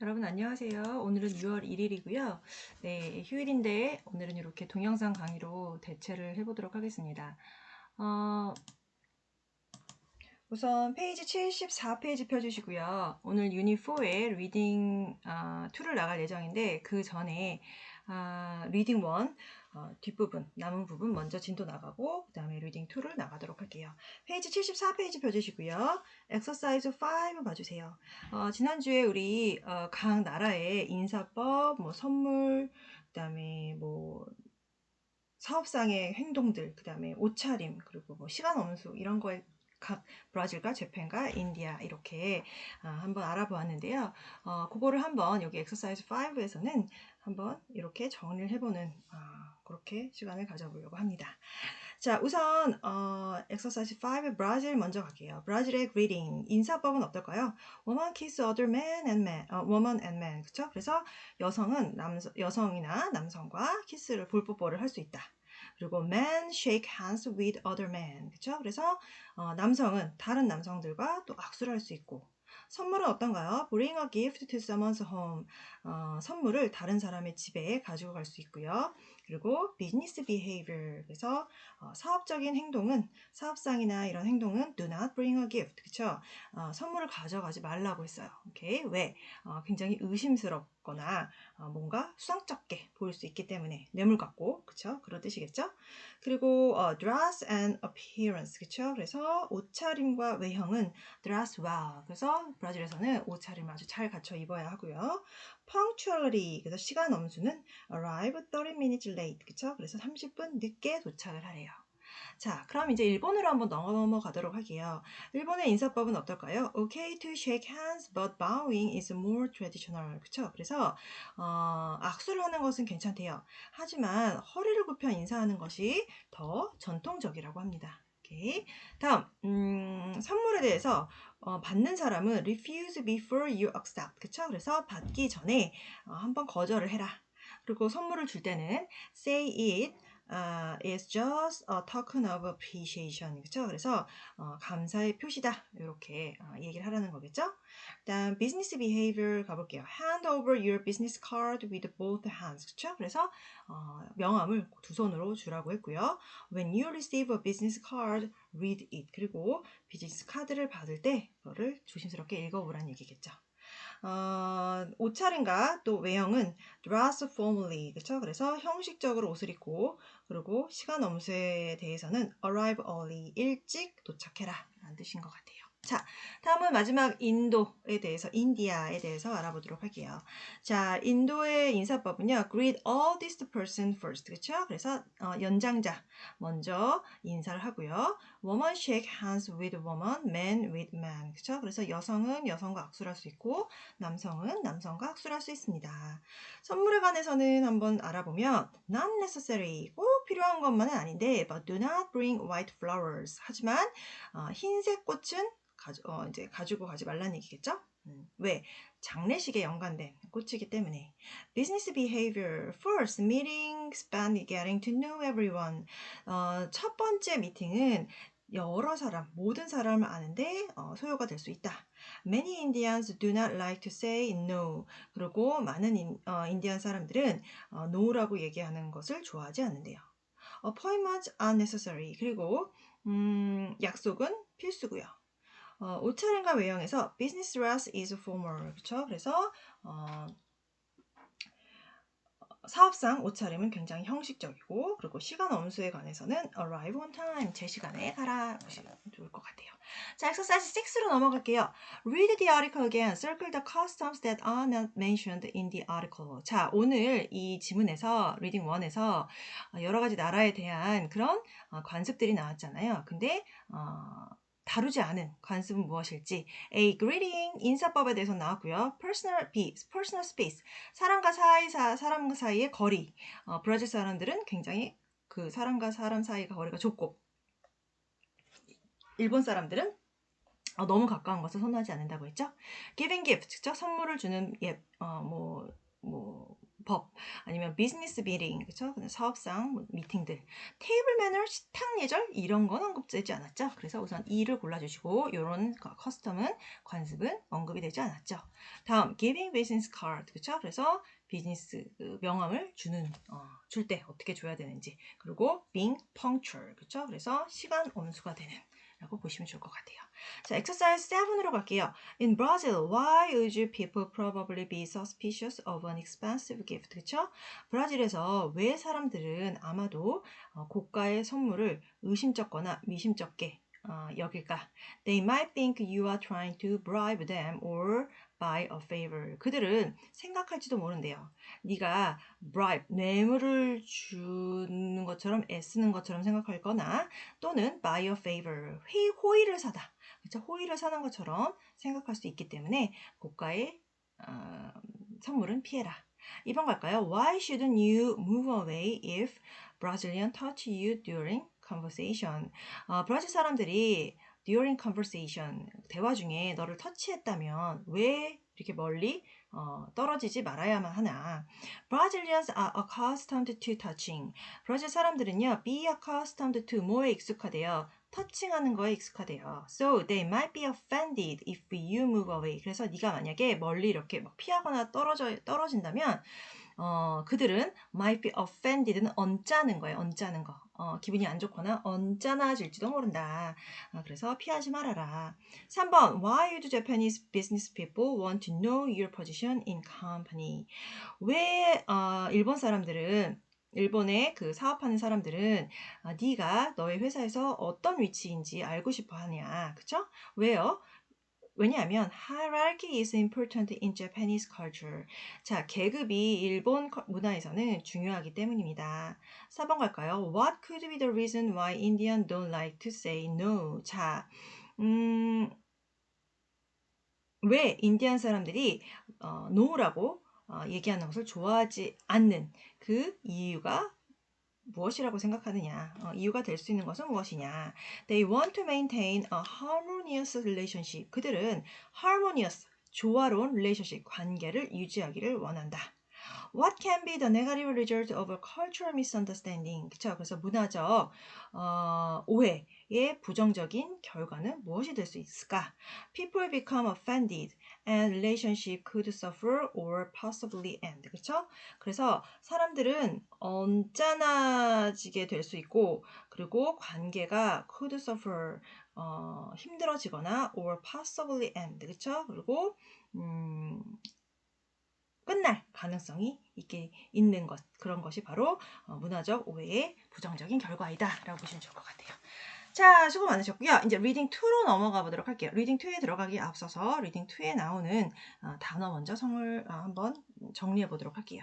여러분 안녕하세요. 오늘은 6월 1일이고요. 네, 휴일인데 오늘은 이렇게 동영상 강의로 대체를 해보도록 하겠습니다. 어, 우선 페이지 74페이지 펴주시고요. 오늘 유닛 4의 리딩 어, 2를 나갈 예정인데 그 전에 어, 리딩 1 어, 뒷부분, 남은 부분 먼저 진도 나가고 그 다음에 리딩 2를 나가도록 할게요. 페이지 74페이지 펴주시고요. 엑서사이즈 5 봐주세요. 어, 지난주에 우리 어, 각 나라의 인사법, 뭐 선물, 그 다음에 뭐 사업상의 행동들, 그 다음에 옷차림, 그리고 뭐 시간 엄수 이런 거에 각 브라질과 재팬과 인디아 이렇게 어, 한번 알아보았는데요. 어, 그거를 한번 여기 엑서사이즈 5에서는 한번 이렇게 정리를 해보는 어, 그렇게 시간을 가져보려고 합니다. 자, 우선 어, 엑서사이즈 5 브라질 먼저 갈게요. 브라질의 greeting 인사법은 어떨까요? Woman kiss other man and man, 어, woman and man, 그렇죠? 그래서 여성은 남 여성이나 남성과 키스를 볼뽀뽀를 할 수 있다. 그리고 man shake hands with other men, 그렇죠? 그래서 어, 남성은 다른 남성들과 또 악수를 할 수 있고 선물은 어떤가요? Bring a gift to someone's home. 어, 선물을 다른 사람의 집에 가지고 갈 수 있고요. 그리고 business behavior. 그래서 어, 사업적인 행동은 사업상이나 이런 행동은 do not bring a gift. 그렇죠? 어, 선물을 가져가지 말라고 했어요. 오케이? 왜? 어, 굉장히 의심스럽거나 어, 뭔가 수상쩍게 보일 수 있기 때문에 뇌물 같고 그렇죠? 그런 뜻이겠죠? 그리고 어, dress and appearance. 그렇죠? 그래서 옷차림과 외형은 dress well. 그래서 브라질에서는 옷차림 아주 잘 갖춰 입어야 하고요. Punctuality 그래서 시간 엄수는 arrive 30 minutes late 그쵸? 그래서 30분 늦게 도착을 하래요. 자, 그럼 이제 일본으로 한번 넘어가도록 할게요. 일본의 인사법은 어떨까요? Okay to shake hands, but bowing is more traditional. 그쵸? 그래서 어, 악수를 하는 것은 괜찮대요. 하지만 허리를 굽혀 인사하는 것이 더 전통적이라고 합니다. 오케이. 다음, 음, 선물에 대해서 어, 받는 사람은 refuse before you accept. 그쵸? 그래서 받기 전에 어, 한번 거절을 해라. 그리고 선물을 줄 때는 say it uh, is just a token of appreciation. 그쵸? 그래서 어, 감사의 표시다. 이렇게 어, 얘기를 하라는 거겠죠? 다음 business behavior 가볼게요. hand over your business card with both hands. 그쵸? 그래서 어, 명함을 두 손으로 주라고 했고요. When you receive a business card, read it. 그리고 비즈니스 카드를 받을 때 그거를 조심스럽게 읽어보라는 얘기겠죠. 어, 옷차림과 또 외형은 dress formally 그렇죠? 그래서 형식적으로 옷을 입고 그리고 시간 엄수에 대해서는 arrive early 일찍 도착해라 라는 뜻인 것 같아요. 자, 다음은 마지막 인도에 대해서, 인디아에 대해서 알아보도록 할게요. 자, 인도의 인사법은요, greet all this person first. 그쵸? 그래서, 어, 연장자, 먼저 인사를 하고요. woman shake hands with woman, man with man. 그쵸? 그래서 여성은 여성과 악수를 할 수 있고, 남성은 남성과 악수를 할 수 있습니다. 선물에 관해서는 한번 알아보면, not necessary. 꼭 필요한 것만은 아닌데, but do not bring white flowers. 하지만, 어, 흰색 꽃은 가지, 어, 이제 가지고 가지 말라는 얘기겠죠? 음, 왜? 장례식에 연관된 꽃이기 때문에. Business behavior. First, meeting, spend, getting to know everyone. 어, 첫 번째 미팅은 여러 사람, 모든 사람을 아는데 어, 소요가 될 수 있다. Many Indians do not like to say no. 그리고 많은 인, 어, 인디안 사람들은 어, no라고 얘기하는 것을 좋아하지 않는데요. Appointments are necessary. 그리고 음, 약속은 필수고요. 어, 옷차림과 외형에서 business dress is formal. 그렇죠? 그래서 어, 사업상 옷차림은 굉장히 형식적이고 그리고 시간 엄수에 관해서는 arrive on time 제 시간에 가라 보시면 좋을 것 같아요. 자, exercise 6로 넘어갈게요. Read the article again. Circle the customs that are not mentioned in the article. 자, 오늘 이 지문에서 reading 1에서 여러 가지 나라에 대한 그런 관습들이 나왔잖아요. 근데 어, 다루지 않은 관습은 무엇일지 A. Greeting 인사법에 대해서 나왔고요. Personal B. Personal space 사람과 사이 사, 사람과 사이의 거리 어, 브라질 사람들은 굉장히 그 사람과 사람 사이가 거리가 좁고 일본 사람들은 어, 너무 가까운 것을 선호하지 않는다고 했죠. Giving gift, 즉 선물을 주는 예, 어, 뭐, 뭐 문법 아니면 비즈니스 미팅 그쵸 사업상 미팅들 테이블 매너 식탁 예절 이런 건 언급되지 않았죠? 그래서 우선 E를 골라주시고 이런 커스텀은 관습은 언급이 되지 않았죠? 다음 giving business card 그쵸? 그래서 비즈니스 그 명함을 주는 어, 줄 때 어떻게 줘야 되는지 그리고 being punctual 그쵸? 그래서 시간 온수가 되는 라고 보시면 좋을 것 같아요. 자, exercise 7으로 갈게요. In Brazil, why would people probably be suspicious of an expensive gift? 그쵸? 브라질에서 왜 사람들은 아마도 어, 고가의 선물을 의심쩍거나 미심쩍게 어, 여길까? They might think you are trying to bribe them or by a favor. 그들은 생각할지도 모른대요. 네가 bribe, 뇌물을 주는 것처럼 애쓰는 것처럼 생각할 거나 또는 by a favor, 회, 호의를 사다. 그렇죠? 호의를 사는 것처럼 생각할 수 있기 때문에 고가의 어, 선물은 피해라. 2번 갈까요? Why shouldn't you move away if Brazilian touch you during conversation? 어, 브라질 사람들이 during conversation 대화 중에 너를 터치했다면 왜 이렇게 멀리 어, 떨어지지 말아야만 하나. Brazilians are accustomed to touching. 브라질 사람들은요, be accustomed to 뭐에 익숙하대요? 터칭하는 거에 익숙하대요. So they might be offended if you move away. 그래서 네가 만약에 멀리 이렇게 막 피하거나 떨어져 떨어진다면 어, 그들은 might be offended는 언짢은 거예요. 언짢은 거. 어, 기분이 안 좋거나 언짢아질지도 모른다. 어, 그래서 피하지 말아라. 3번 Why do Japanese business people want to know your position in company? 왜 어, 일본 사람들은 일본의 그 사업하는 사람들은 아, 네가 너의 회사에서 어떤 위치인지 알고 싶어 하냐. 그쵸? 왜요? 왜냐하면 hierarchy is important in Japanese culture. 자, 계급이 일본 문화에서는 중요하기 때문입니다. 4번 갈까요? What could be the reason why Indian don't like to say no? 자, 음, 왜 인디안 사람들이 어, no라고 어, 얘기하는 것을 좋아하지 않는 그 이유가 무엇이라고 생각하느냐? 어, 이유가 될 수 있는 것은 무엇이냐? They want to maintain a harmonious relationship. 그들은 harmonious, 조화로운 relationship, 관계를 유지하기를 원한다. What can be the negative result of a cultural misunderstanding? 그쵸? 그래서 문화적 어, 오해의 부정적인 결과는 무엇이 될 수 있을까? People become offended and relationship could suffer or possibly end. 그렇죠? 그래서 사람들은 언짢아지게 될 수 있고 그리고 관계가 could suffer 어, 힘들어지거나 or possibly end. 그렇죠? 그리고 음, 끝날 가능성이 있게 있는 것 그런 것이 바로 어, 문화적 오해의 부정적인 결과이다라고 보시면 좋을 것 같아요. 자, 수고 많으셨고요. 이제 리딩 2로 넘어가 보도록 할게요. 리딩 2에 들어가기 앞서서 리딩 2에 나오는 어, 단어 먼저 성을 어, 한번 정리해 보도록 할게요.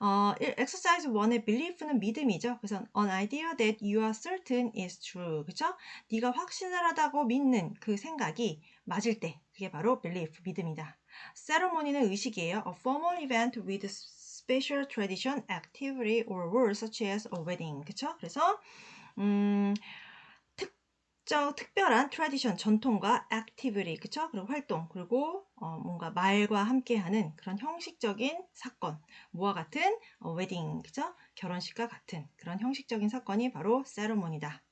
어, exercise 1의 belief는 믿음이죠. 그래서 an idea that you are certain is true. 그쵸? 네가 확신을 하다고 믿는 그 생각이 맞을 때 그게 바로 belief, 믿음이다. ceremony는 의식이에요. a formal event with special tradition, activity or rule such as a wedding. 그쵸? 그래서 음, 특정 특별한 트레디션 전통과 액티비티 그쵸? 그리고 활동 그리고 어, 뭔가 말과 함께하는 그런 형식적인 사건 뭐와 같은 어, 웨딩 그쵸? 결혼식과 같은 그런 형식적인 사건이 바로 세레모니다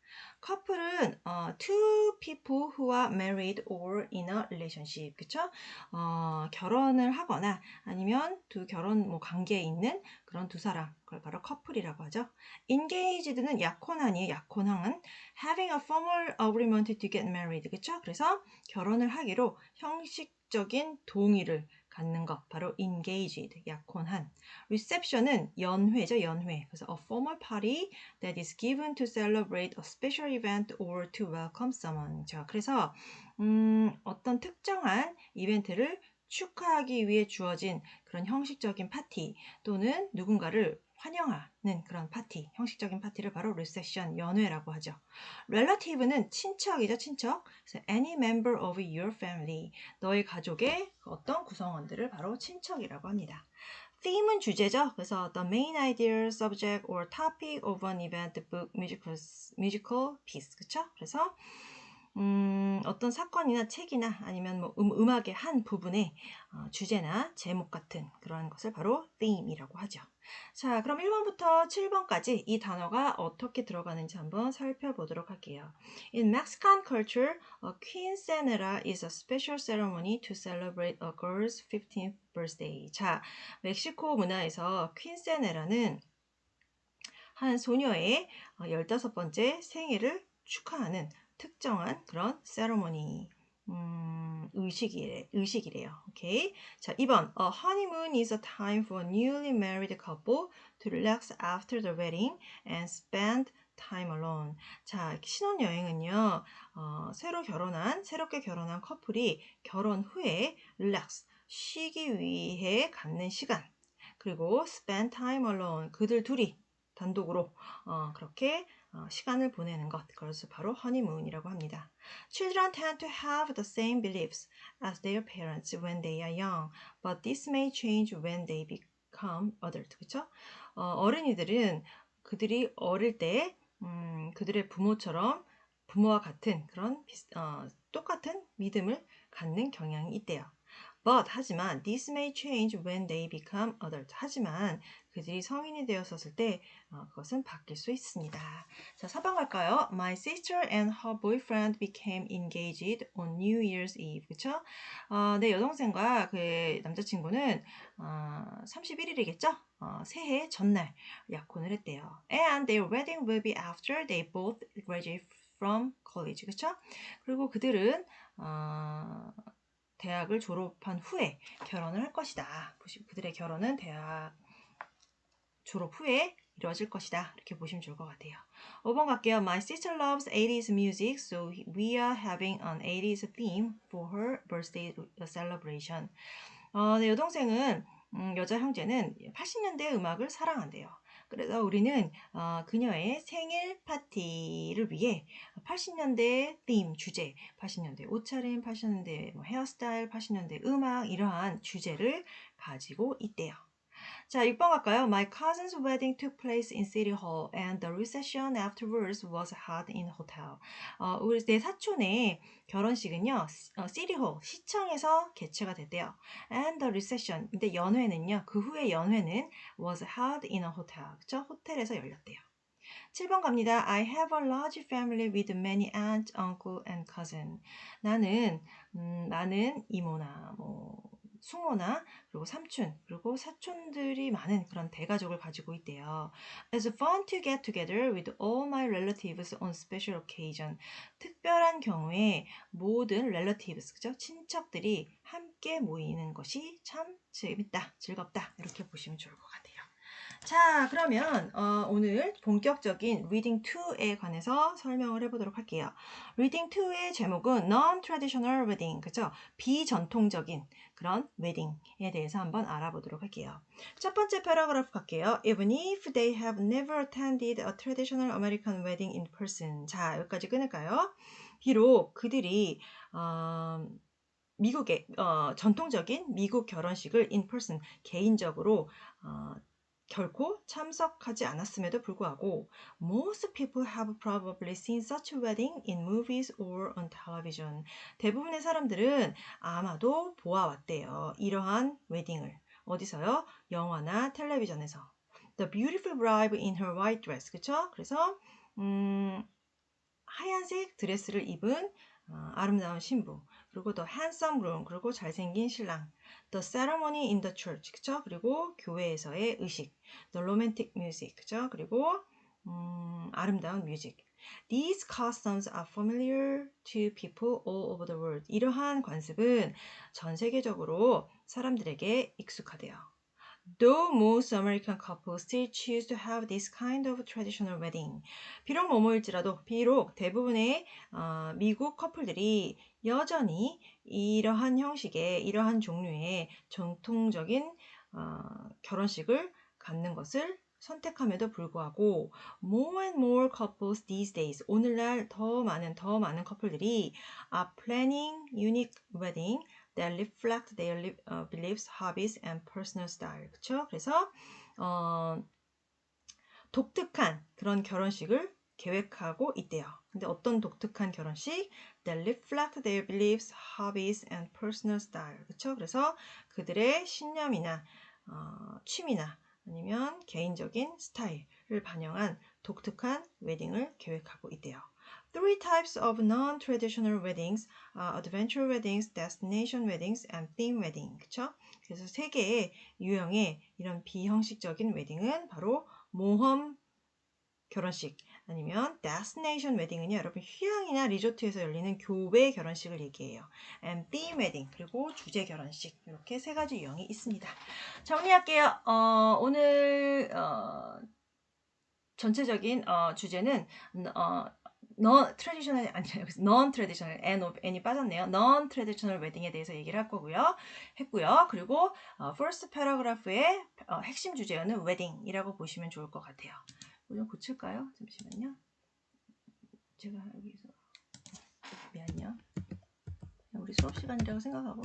커플은 어, two people who are married or in a relationship, 그쵸? 어, 결혼을 하거나 아니면 두 결혼 뭐 관계에 있는 그런 두 사람, 그걸 바로 커플이라고 하죠. engaged는 약혼한이에요. 약혼항은 having a formal agreement to get married, 그쵸? 그래서 결혼을 하기로 형식적인 동의를 갖는 것 바로 engaged 약혼한 reception은 연회죠 연회 그래서 a formal party that is given to celebrate a special event or to welcome someone 자 그래서 음, 어떤 특정한 이벤트를 축하하기 위해 주어진 그런 형식적인 파티 또는 누군가를 환영하는 그런 파티, 형식적인 파티를 바로 리셉션, 연회라고 하죠. relative는 친척이죠, 친척. 그래서 any member of your family, 너의 가족의 어떤 구성원들을 바로 친척이라고 합니다. theme은 주제죠. 그래서 the main idea, subject or topic of an event, book, musical, musical piece. 그쵸? 그래서 음, 어떤 사건이나 책이나 아니면 뭐 음, 악의한 부분의 어, 주제나 제목 같은 그런 것을 바로 theme이라고 하죠. 자, 그럼 1번부터 7번까지 이 단어가 어떻게 들어가는지 한번 살펴보도록 할게요. In Mexican culture, a quinceañera is a special ceremony to celebrate a girl's 15th birthday. 자, 멕시코 문화에서 퀸세네라는 한 소녀의 15번째 생일을 축하하는 특정한 그런 세러머니 음, 의식이래, 의식이래요. 오케이. 자, 2번. A honeymoon is a time for a newly married couple to relax after the wedding and spend time alone. 자, 신혼여행은요, 어, 새로 결혼한, 새롭게 결혼한 커플이 결혼 후에 relax, 쉬기 위해 갖는 시간. 그리고 spend time alone, 그들 둘이 단독으로 어, 그렇게 어, 시간을 보내는 것. 그것을 바로 honeymoon이라고 합니다. Children tend to have the same beliefs as their parents when they are young, but this may change when they become adult. 그쵸? 어, 어린이들은 그들이 어릴 때 음, 그들의 부모처럼 부모와 같은 그런 비슷, 어, 똑같은 믿음을 갖는 경향이 있대요. But 하지만 this may change when they become adult. 하지만 그들이 성인이 되었을 때 어, 그것은 바뀔 수 있습니다. 자, 4번 갈까요? My sister and her boyfriend became engaged on New Year's Eve. 그쵸? 어, 내 여동생과 그의 남자친구는 어, 31일이겠죠? 어, 새해 전날 약혼을 했대요. And their wedding will be after they both graduate from college. 그쵸? 그리고 그들은 어, 대학을 졸업한 후에 결혼을 할 것이다. 그들의 결혼은 대학 졸업 후에 이루어질 것이다. 이렇게 보시면 좋을 것 같아요. 5번 갈게요. My sister loves 80s music, so we are having an 80s theme for her birthday celebration. 어, 내 여동생은 음, 여자 형제는 80년대 음악을 사랑한대요. 그래서 우리는 어, 그녀의 생일 파티를 위해 80년대 팀 주제, 80년대 옷차림, 80년대 뭐 헤어스타일, 80년대 음악 이러한 주제를 가지고 있대요. 자, 6번 갈까요? My cousin's wedding took place in City Hall and the reception afterwards was held in hotel. 어, 우리 내 사촌의 결혼식은요, 어, City Hall, 시청에서 개최가 됐대요. And the reception, 근데 연회는요, 그 후에 연회는 was held in a hotel. 그쵸? 호텔에서 열렸대요. 7번 갑니다. I have a large family with many aunts, uncle, and cousin. 나는 음, 많은 이모나 뭐 숙모나 그리고 삼촌 그리고 사촌들이 많은 그런 대가족을 가지고 있대요. It's fun to get together with all my relatives on special occasion. 특별한 경우에 모든 relatives 그죠? 친척들이 함께 모이는 것이 참 재밌다, 즐겁다 이렇게 보시면 좋을 것 같아요. 자, 그러면 어, 오늘 본격적인 Reading 2에 관해서 설명을 해보도록 할게요. Reading 2의 제목은 Non-Traditional Wedding, 그죠? 비전통적인 그런 웨딩에 대해서 한번 알아보도록 할게요. 첫 번째 패러그래프 갈게요. Even if they have never attended a traditional American wedding in person. 자, 여기까지 끊을까요? 비록 그들이 어, 미국의 어, 전통적인 미국 결혼식을 in person 개인적으로 어, 결코 참석하지 않았음에도 불구하고 most people have probably seen such wedding in movies or on television. 대부분의 사람들은 아마도 보아왔대요. 이러한 웨딩을 어디서요? 영화나 텔레비전에서. The beautiful bride in her white dress. 그쵸? 그래서 음, 하얀색 드레스를 입은 어, 아름다운 신부. 그리고 더 handsome groom. 그리고 잘생긴 신랑. The ceremony in the church, 그쵸? 그리고 교회에서의 의식, the romantic music, 그쵸? 그리고 음, 아름다운 뮤직. These customs are familiar to people all over the world. 이러한 관습은 전 세계적으로 사람들에게 익숙하대요. Though most American couples still choose to have this kind of traditional wedding. 비록 뭐뭐일지라도 비록 대부분의 어, 미국 커플들이 여전히 이러한 형식의 이러한 종류의 전통적인 어, 결혼식을 갖는 것을 선택함에도 불구하고 more and more couples these days 오늘날 더 많은 더 많은 커플들이 are planning unique wedding that reflect their uh, beliefs, hobbies, and personal style. 그쵸? 그래서 어, 독특한 그런 결혼식을 계획하고 있대요. 근데 어떤 독특한 결혼식? That reflect their beliefs, hobbies, and personal style. 그렇죠? 그래서 그들의 신념이나 어, 취미나 아니면 개인적인 스타일을 반영한 독특한 웨딩을 계획하고 있대요. Three types of non-traditional weddings are adventure weddings, destination weddings, and theme wedding. 그쵸? 그래서 세 개의 유형의 이런 비형식적인 웨딩은 바로 모험 결혼식 아니면 destination wedding은요 여러분 휴양이나 리조트에서 열리는 교배 결혼식을 얘기해요. and theme wedding 그리고 주제 결혼식 이렇게 세 가지 유형이 있습니다. 정리할게요. 어, 오늘 어, 전체적인 어, 주제는 어, non traditional 아니요 non traditional n of n이 빠졌네요. non traditional wedding에 대해서 얘기를 할 거고요. 했고요. 그리고 어, first paragraph의 어, 핵심 주제어는 wedding이라고 보시면 좋을 것 같아요. 좀 고칠까요? 잠시만요. 제가 여기서 미안요. 우리 수업 시간이라고 생각하고.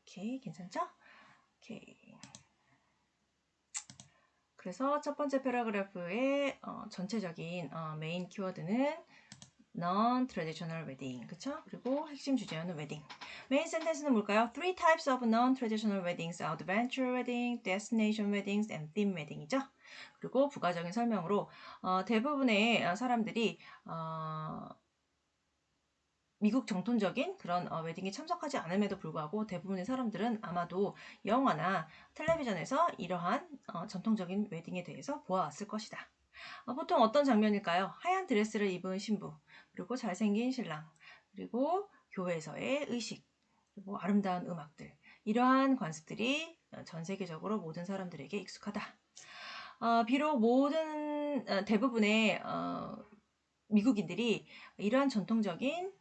오케이 괜찮죠? 오케이. 그래서 첫 번째 패러그래프의 어, 전체적인 어, 메인 키워드는 non-traditional wedding, 그쵸? 그리고 핵심 주제어는 wedding. 메인 센텐스는 뭘까요? Three types of non-traditional weddings: adventure wedding, destination weddings, and theme wedding이죠. 그리고 부가적인 설명으로 어, 대부분의 사람들이 어, 미국 정통적인 그런 어, 웨딩에 참석하지 않음에도 불구하고 대부분의 사람들은 아마도 영화나 텔레비전에서 이러한 어, 전통적인 웨딩에 대해서 보아왔을 것이다. 어, 보통 어떤 장면일까요? 하얀 드레스를 입은 신부, 그리고 잘생긴 신랑, 그리고 교회에서의 의식, 그리고 아름다운 음악들. 이러한 관습들이 어, 전 세계적으로 모든 사람들에게 익숙하다. 어, 비록 모든 어, 대부분의 어, 미국인들이 이러한 전통적인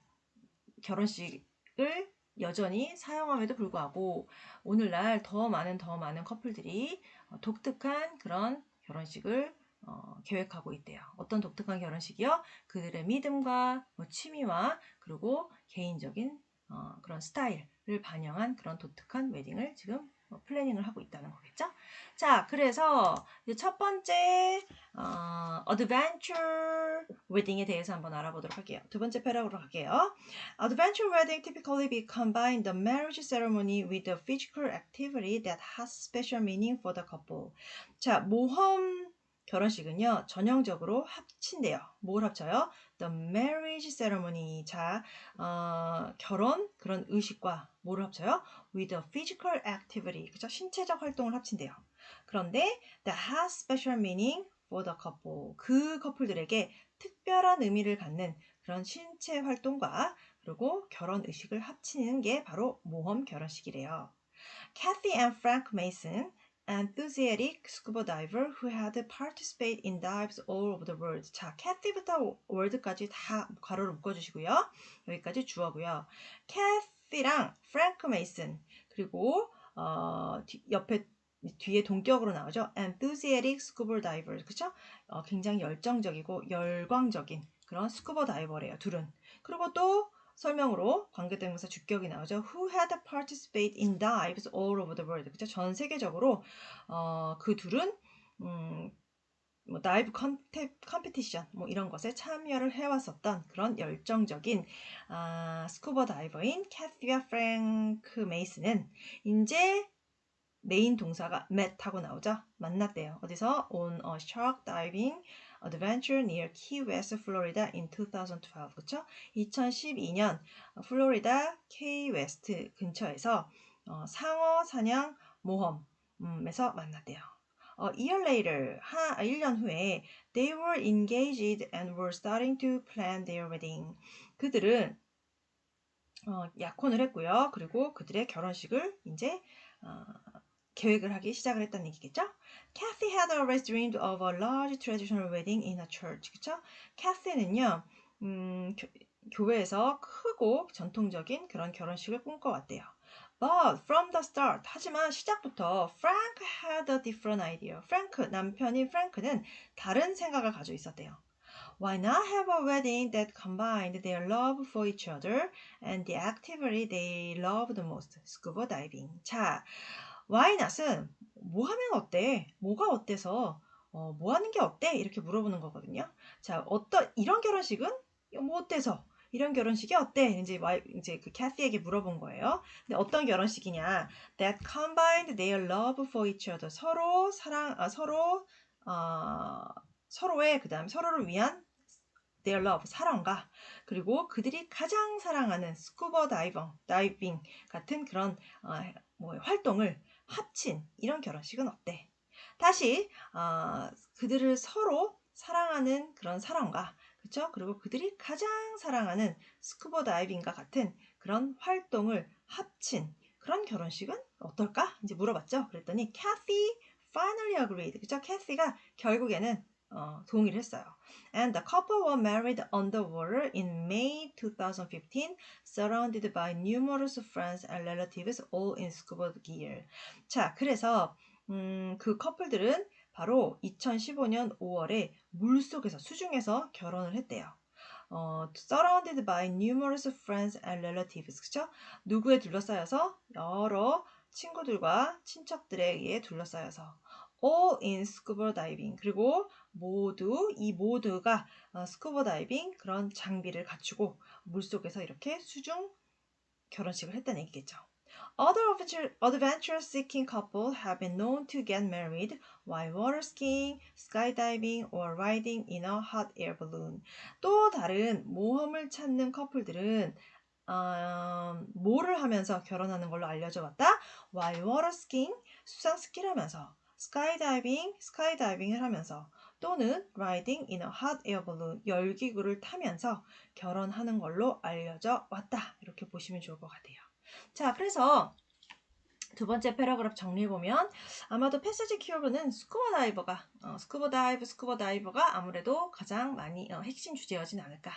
결혼식을 여전히 사용함에도 불구하고 오늘날 더 많은 더 많은 커플들이 어, 독특한 그런 결혼식을 어, 계획하고 있대요. 어떤 독특한 결혼식이요? 그들의 믿음과 뭐 취미와 그리고 개인적인 어, 그런 스타일을 반영한 그런 독특한 웨딩을 지금 뭐 플래닝을 하고 있다는 거겠죠? 자, 그래서 첫 번째 어, adventure wedding에 대해서 한번 알아보도록 할게요. 두 번째 패러그로 갈게요. Adventure wedding typically be combine the marriage ceremony with a physical activity that has special meaning for the couple. 자, 모험 결혼식은요, 전형적으로 합친대요. 뭘 합쳐요? The marriage ceremony. 자, 어, 결혼, 그런 의식과 뭐를 합쳐요? With a physical activity. 그죠? 신체적 활동을 합친대요. 그런데 that has special meaning for the couple. 그 커플들에게 특별한 의미를 갖는 그런 신체 활동과 그리고 결혼 의식을 합치는 게 바로 모험 결혼식이래요. Kathy and Frank Mason enthusiastic scuba diver who had participated in dives all over the world. 자, 캐티부터 월드까지 다 가로로 묶어주시고요. 여기까지 주어고요. 캐티랑 프랭크 메이슨 그리고 어, 뒤, 옆에 뒤에 동격으로 나오죠. enthusiastic scuba diver 그쵸? 어, 굉장히 열정적이고 열광적인 그런 스쿠버 다이버래요. 둘은. 그리고 또 설명으로 관계대명사 주격이 나오죠. Who had participated in dives all over the world. 그죠? 전 세계적으로 어, 그 둘은 음, 뭐 다이브 컴페티션 뭐 이런 것에 참여를 해왔었던 그런 열정적인 아, 스쿠버 다이버인 캐티와 프랭크 메이슨은 이제 메인 동사가 met하고 나오죠. 만났대요. 어디서 on a shark diving Adventure near Key West, Florida in 2012. 그쵸? 2012년 플로리다 Key West 근처에서 어, 상어 사냥 모험에서 만났대요. 어, year later, 하, 1년 후에 they were engaged and were starting to plan their wedding. 그들은 어, 약혼을 했고요. 그리고 그들의 결혼식을 이제 어, 계획을 하기 시작을 했다는 얘기겠죠? Kathy had always dreamed of a large traditional wedding in a church. 그쵸? Kathy는요, 음, 교, 회에서 크고 전통적인 그런 결혼식을 꿈꿔왔대요. But from the start, 하지만 시작부터 Frank had a different idea. Frank, 남편인 Frank는 다른 생각을 가지고 있었대요. Why not have a wedding that combined their love for each other and the activity they loved most, scuba diving. 자, why not은 뭐 하면 어때? 뭐가 어때서 어, 뭐 하는 게 어때? 이렇게 물어보는 거거든요. 자, 어떤 이런 결혼식은 뭐 어때서? 이런 결혼식이 어때? 이제 와 이제 그 캐시에게 물어본 거예요. 근데 어떤 결혼식이냐? That combined their love for each other. 서로 사랑 아, 서로 어, 서로의 그다음 서로를 위한 their love 사랑과 그리고 그들이 가장 사랑하는 스쿠버 다이버 다이빙 같은 그런 어, 뭐 활동을 합친 이런 결혼식은 어때? 다시 어, 그들을 서로 사랑하는 그런 사랑과 그렇죠? 그리고 그들이 가장 사랑하는 스쿠버 다이빙과 같은 그런 활동을 합친 그런 결혼식은 어떨까? 이제 물어봤죠. 그랬더니 Kathy finally agreed. 그죠? 캐시가 결국에는 어, 동의를 했어요. And the couple were married underwater in May 2015, surrounded by numerous friends and relatives, all in scuba gear. 자, 그래서 음, 그 커플들은 바로 2015년 5월에 물 속에서 수중에서 결혼을 했대요. 어, surrounded by numerous friends and relatives. 그죠? 누구에 둘러싸여서 여러 친구들과 친척들에 의해 둘러싸여서 all in scuba diving. 그리고 모두 이 모두가 어, 스쿠버 다이빙 그런 장비를 갖추고 물속에서 이렇게 수중 결혼식을 했다는 얘기겠죠. Other adventure-seeking couples have been known to get married while water skiing, skydiving, or riding in a hot air balloon. 또 다른 모험을 찾는 커플들은 어, 뭐를 하면서 결혼하는 걸로 알려져 왔다? while water skiing, 수상 스키를 하면서, skydiving, 스카이다이빙을 하면서, 또는 riding in a hot air balloon, 열기구를 타면서 결혼하는 걸로 알려져 왔다. 이렇게 보시면 좋을 것 같아요. 자, 그래서 두 번째 패러그래프 정리해보면 아마도 패스지 키워드는 스쿠버 다이버가 어, 스쿠버 다이브 스쿠버 다이버가 아무래도 가장 많이 어, 핵심 주제여진 않을까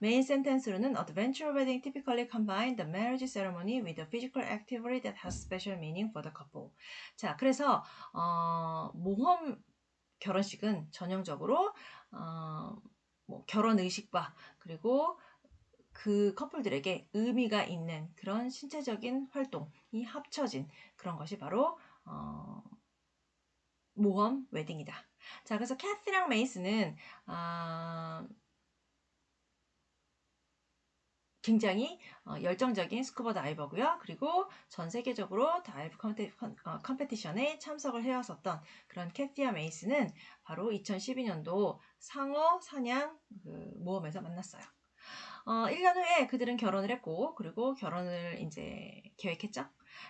메인 센텐스로는 Adventure wedding typically combine the marriage ceremony with a physical activity that has special meaning for the couple 자 그래서 어, 모험 결혼식은 전형적으로 어, 뭐 결혼 의식과 그리고 그 커플들에게 의미가 있는 그런 신체적인 활동이 합쳐진 그런 것이 바로 어, 모험 웨딩이다. 자, 그래서 캐시랑 메이스는 어, 굉장히 어, 열정적인 스쿠버 다이버고요. 그리고 전 세계적으로 다이브 어, 컴페티션에 참석을 해왔었던 그런 캐티아 메이스는 바로 2012년도 상어 사냥 그 모험에서 만났어요. 어, 1년 후에 그들은 결혼을 했고, 그리고 결혼을 이제 계획했죠.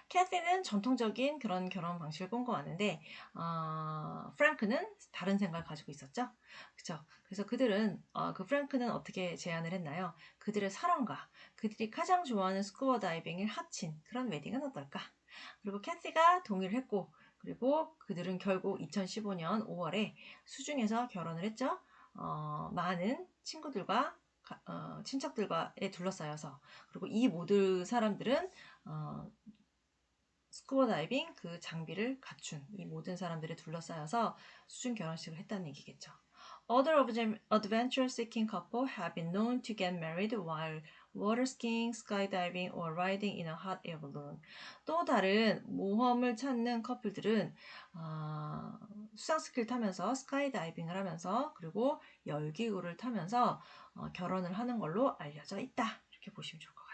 캐시는 전통적인 그런 결혼 방식을 꿈꿔왔는데, 어, 프랭크는 다른 생각을 가지고 있었죠. 그죠? 그래서 그들은, 어, 그 프랭크는 어떻게 제안을 했나요? 그들의 사랑과 그들이 가장 좋아하는 스쿠버 다이빙을 합친 그런 웨딩은 어떨까? 그리고 캐시가 동의를 했고, 그리고 그들은 결국 2015년 5월에 수중에서 결혼을 했죠. 어, 많은 친구들과 어, 친척들과에 둘러싸여서 그리고 이 모든 사람들은 어, 스쿠버 다이빙 그 장비를 갖춘 이 모든 사람들에 둘러싸여서 수중 결혼식을 했다는 얘기겠죠. Other adventure-seeking couple have been known to get married while water skiing, skydiving, or riding in a hot air balloon. 또 다른 모험을 찾는 커플들은 어, 수상 스키를 타면서 스카이다이빙을 하면서 그리고 열기구를 타면서 어, 결혼을 하는 걸로 알려져 있다. 이렇게 보시면 좋을 것 같아요.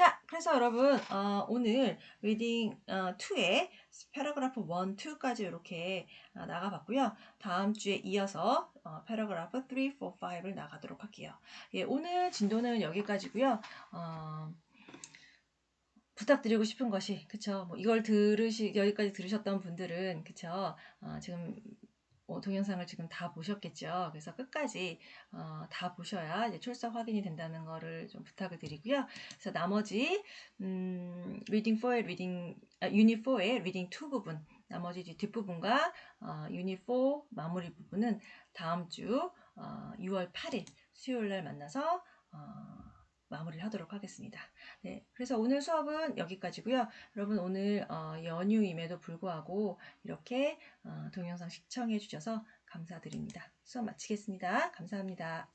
자, 그래서 여러분 어, 오늘 리딩 어, 2의 패러그래프 1, 2까지 이렇게 어, 나가봤고요. 다음 주에 이어서 어, 패러그래프 3, 4, 5를 나가도록 할게요. 예, 오늘 진도는 여기까지고요. 어, 부탁드리고 싶은 것이 그쵸 뭐 이걸 들으시 여기까지 들으셨던 분들은 그쵸 어, 지금 어, 동영상을 지금 다 보셨겠죠. 그래서 끝까지 어, 다 보셔야 이제 출석 확인이 된다는 거를 좀 부탁을 드리고요. 그래서 나머지 음, 리딩 4의 리딩 아, 유닛 4의 리딩 2 부분 나머지 뒷부분과 어, 유닛 4 마무리 부분은 다음 주 어, 6월 8일 수요일 날 만나서 어, 마무리를 하도록 하겠습니다. 네, 그래서 오늘 수업은 여기까지고요. 여러분 오늘 어, 연휴임에도 불구하고 이렇게 어, 동영상 시청해 주셔서 감사드립니다. 수업 마치겠습니다. 감사합니다.